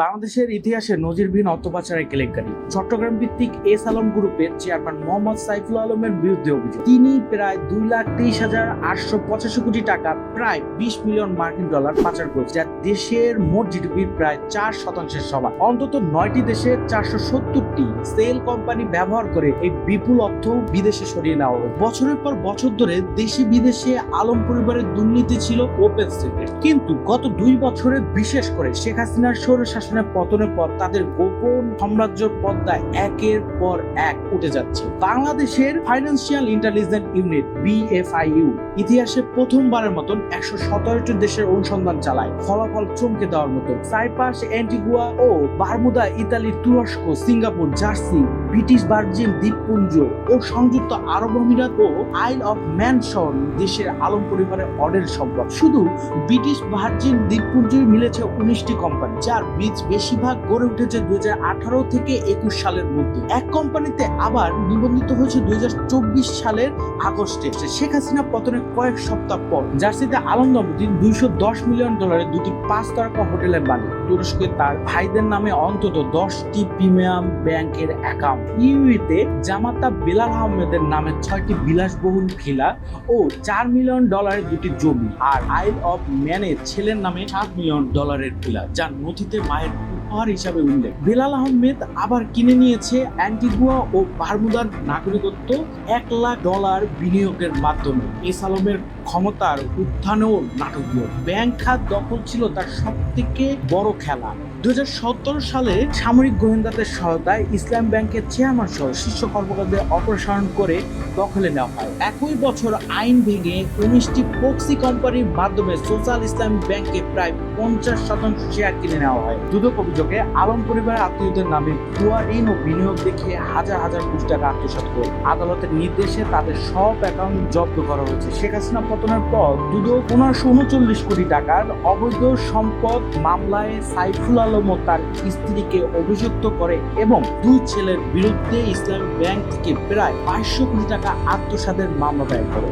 বাংলাদেশের ইতিহাসে নজিরবিহীন অর্থ পাচারের কেলেঙ্কারি। চট্টগ্রাম ভিত্তিক এস আলম গ্রুপের চেয়ারম্যান মোহাম্মদ সাইফুল আলমের বিরুদ্ধে অভিযোগ। তিনি প্রায় দুই লাখ তেইশ হাজার আটশো পঁচাশি কোটি টাকা, প্রায় বিশ মিলিয়ন মার্কিন ডলার পাচার করেছে, যা দেশের মোট জিডিপির প্রায় চার শতাংশের সমান। অন্তত নয়টি দেশে চারশো সত্তরটি সেল কোম্পানি ব্যবহার করে এই বিপুল অর্থ বিদেশে সরিয়ে নেওয়া হয় বছরের পর বছর ধরে দেশে বিদেশে আলম পরিবারের দুর্নীতি ছিল ওপেন সিক্রেট কিন্তু গত দুই বছরে, বিশেষ করে শেখ হাসিনার সৌর শাসনের পতনের পর তাদের গোপন সাম্রাজ্যের পদ্মা একের পর এক উঠে যাচ্ছে। বাংলাদেশের ফাইন্যান্সিয়াল ইন্টেলিজেন্স ইউনিট বিএফআইইউ ইতিহাসে প্রথমবারের মতন একশো সতেরোটি দেশের অনুসন্ধান চালায়। ফলাফল চমকে দেওয়ার মতো। সাইপাস অ্যান্টিগুয়া ও বারমুদা ইতালি তুরস্ক সিঙ্গাপুর জার্সি ব্রিটিশ ভার্জিন দ্বীপপুঞ্জ ও সংযুক্ত আরব আমিরাত ও আইল অফ ম্যানশন দেশের আলম পরিবারের অডেল সম্পদ। শুধু ব্রিটিশ ভার্জিন দ্বীপপুঞ্জই মিলেছে উনিশটি কোম্পানি যার বীজ বেশিরভাগ গড়ে উঠেছে দুই হাজার আঠারো থেকে একুশ সালের মধ্যে। এক কোম্পানিতে আবার নিবন্ধিত হয়েছে দুই সালের আগস্টে। শেখ হাসিনা পতনের কয়েক সপ্তাহ পর জার্সিতে আলম দম্পতি দুইশো দশ মিলিয়ন ডলারের দুটি পাঁচ তারকা হোটেলের মালিক। তুরস্কে তার ভাইদের নামে অন্তত দশটি প্রিমিয়াম ব্যাংকের অ্যাকাউন্ট। ইউইতে জামাতা বেলাল আহমেদের নামে ছয়টি বিলাসবহুল ভিলা ও চার মিলিয়ন ডলারের দুটি জমি। আর আইল অফ ম্যানের ছেলের নামে সাত মিলিয়ন ডলারের ভিলা, যার নথিতে মায়ের উপহার হিসাবে উল্লেখ। বেলাল আহমেদ আবার কিনে নিয়েছে অ্যান্টিগুয়া ও বারমুদার নাগরিকত্ব এক লাখ ডলার বিনিয়োগের মাধ্যমে। এস আলমের ক্ষমতার উত্থানেও নাটকীয়। ব্যাংক খাত দখল ছিল তার সব থেকে বড় খেলা। দু সালে সামরিক গোয়েন্দাদের সহায়তায় ইসলাম ব্যাংকের চেয়ারম্যান সহ শীর্ষ কর্মকর্তাদের অপসারণ করে দখলে নেওয়া হয়। একই বছর আইন ভেঙে উনিশটি পক্সি কোম্পানির মাধ্যমে সোশ্যাল ইসলাম ব্যাংকে প্রায় পঞ্চাশ শতাংশ শেয়ার কিনে নেওয়া হয়। দুদক অভিযোগে আলম পরিবারের আত্মীয়দের নামে ভুয়া ঋণ ও বিনিয়োগ দেখিয়ে হাজার হাজার কোটি টাকা আত্মসাৎ করে। আদালতের নির্দেশে তাদের সব অ্যাকাউন্ট জব্দ করা হয়েছে। শেখ হাসিনা পতনের পর দুদক পনেরোশো উনচল্লিশ কোটি টাকার অবৈধ সম্পদ মামলায় সাইফুল আলম ও তার স্ত্রীকে অভিযুক্ত করে এবং দুই ছেলের বিরুদ্ধে ইসলামী ব্যাংক থেকে প্রায় বাইশশো কোটি টাকা আত্মসাতের মামলা দায়ের করে।